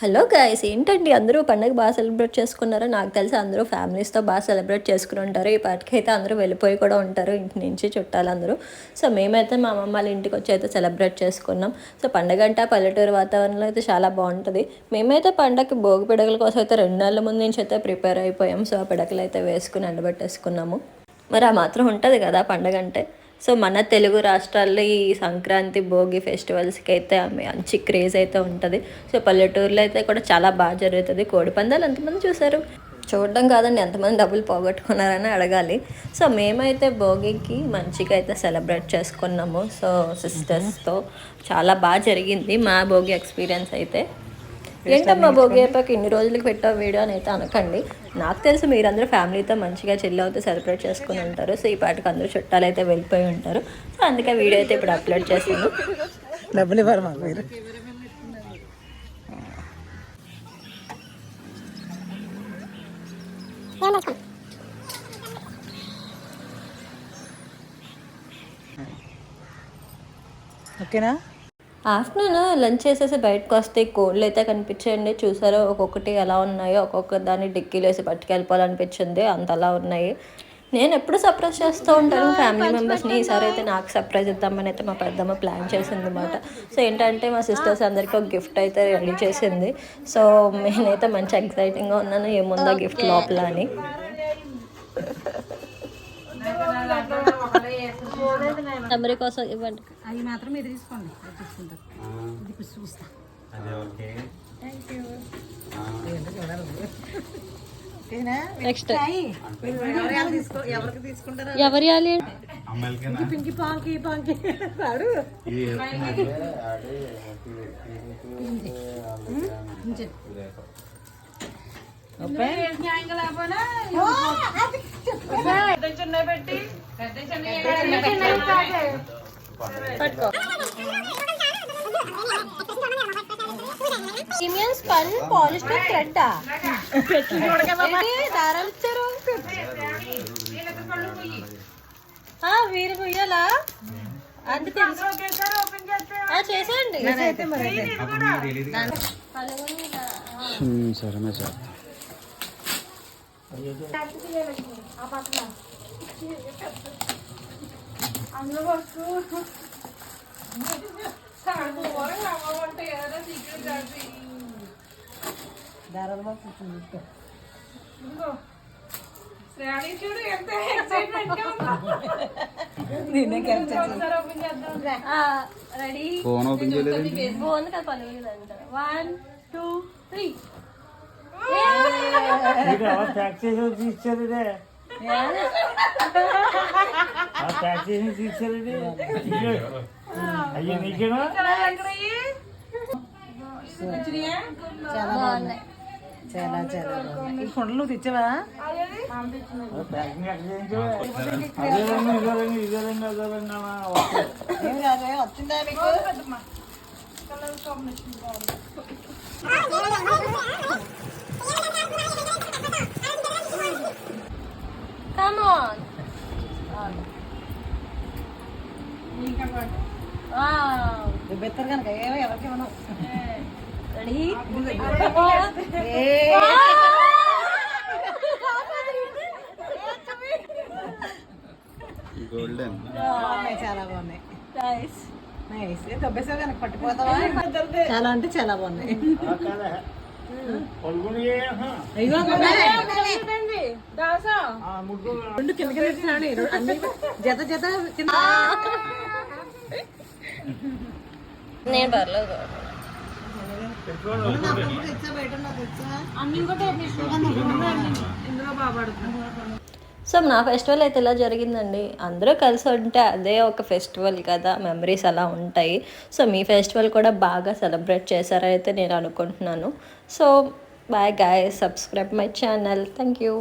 Hello guys ఏంటండి అందరూ పండగ బాగా సెలబ్రేట్ చేసుకున్నారో? నాకు తెలిసి అందరూ ఫ్యామిలీస్తో బాగా సెలబ్రేట్ చేసుకుని ఉంటారు. ఈ పాటికైతే అందరూ వెళ్ళిపోయి కూడా ఉంటారు ఇంటి నుంచి చుట్టాలు అందరూ. సో మేమైతే మా అమ్మమ్మ వాళ్ళ ఇంటికి వచ్చి అయితే సెలబ్రేట్ చేసుకున్నాం. సో పండగ అంటే పల్లెటూరు వాతావరణంలో అయితే చాలా బాగుంటుంది. మేమైతే పండగకి భోగి పిడకల కోసం అయితే రెండు నెలల ముందు నుంచి అయితే ప్రిపేర్ అయిపోయాం. సో ఆ పిడకలు అయితే వేసుకుని ఎండబెట్టేసుకున్నాము. మరి ఆ మాత్రం ఉంటుంది కదా పండగ అంటే? సో మన తెలుగు రాష్ట్రాల్లో ఈ సంక్రాంతి భోగి ఫెస్టివల్స్కి అయితే మంచి క్రేజ్ అయితే ఉంటుంది. సో పల్లెటూరులో అయితే కూడా చాలా బాగా జరుగుతుంది. కోడి పందాలు ఎంతమంది చూసారు? చూడడం కాదండి ఎంతమంది డబ్బులు పోగొట్టుకున్నారని అడగాలి. సో మేమైతే భోగికి మంచిగా అయితే సెలబ్రేట్ చేసుకున్నాము. సో సిస్టర్స్తో చాలా బాగా జరిగింది మా భోగి ఎక్స్పీరియన్స్ అయితే. ఏంటమ్మా భోగి అయిపోయాక ఇన్ని రోజులకి పెట్టావు వీడియో అని అయితే అనకండి. నాకు తెలుసు మీరందరూ ఫ్యామిలీతో మంచిగా చిల్ అవుతూ సెలబ్రేట్ చేసుకుని ఉంటారు. సో ఈ పాటికి అందరూ చుట్టాలు అయితే వెళ్ళిపోయి ఉంటారు. సో అందుకే వీడియో అయితే ఇప్పుడు అప్లోడ్ చేశాను డబ్బులు ఇవ్వరు మాకు మీరు. ఓకేనా? ఆఫ్టర్నూన్ లంచ్ చేసేసి బయటకు వస్తే కోళ్ళు అయితే కనిపించండి. చూసారో ఒక్కొక్కటి ఎలా ఉన్నాయో ఒక్కొక్క దాన్ని డిక్కీలో వేసి పట్టుకెళ్ళిపోవాలనిపించింది. అంతలా ఉన్నాయి. నేను ఎప్పుడు సర్ప్రైజ్ చేస్తూ ఉంటాను. ఫ్యామిలీ మెంబర్స్ని ఈసారి అయితే నాకు సర్ప్రైజ్ ఇద్దామని అయితే మా పెద్దమ్మ ప్లాన్ చేసింది అనమాట సో ఏంటంటే మా సిస్టర్స్ అందరికీ ఒక గిఫ్ట్ అయితే రెడీ చేసింది. సో నేనైతే మంచి ఎక్సైటింగ్గా ఉన్నాను. ఏముందో గిఫ్ట్ లోపల అని. తమరి కోసం ఇవ్వండి. అవి మాత్రం మీరు తీసుకోండి. తీసుకుంటారు. ఇది ఇప్పుడు చూస్తా. నెక్స్ట్ ఎవరు పింకి పింకి పాంకి పాంకి ప్రీమియం స్పన్ పాలిస్టర్ థ్రెడ్ దారాలు ఇచ్చారు ఆ, వీరు ముయ్యాలా? అందుకే ఆ, చేసేయండి. సరే సార్. దారాలు మాకు చూసుకో నేనే capture ready phone open three taxi తీర్చారు ఆ ట్యాక్సీ తీర్చారు అయ్యో నీకేనా? చాలా బాగున్నాయి చాలా చాలా బాగున్నాయి ఈ కొండలు నువ్వు తెచ్చావా. ఏం కాదు వచ్చిందా మీకు బెత్తరు కనుక ఏమో ఎవరికి ఇవ్వను రెడీ గోల్డెన్ చాలా బాగున్నాయి. నైస్ కనుక పట్టిపోతావా? చాలా అంటే చాలా బాగున్నాయి. రెండు కింద కింద ఇచ్చినాడు ఈ రెండు అన్ని జత జత కింద నేను పర్లేదు తెచ్చా బయట ఉన్నది తెచ్చా సో నా ఫెస్టివల్ అయితే ఇలా జరిగిందండి. అందరూ కలిసి ఉంటే అదే ఒక ఫెస్టివల్ కదా మెమరీస్ అలా ఉంటాయి. సో మీ ఫెస్టివల్ కూడా బాగా సెలబ్రేట్ చేశారైతే నేను అనుకుంటున్నాను. So bye guys subscribe my channel. Thank you.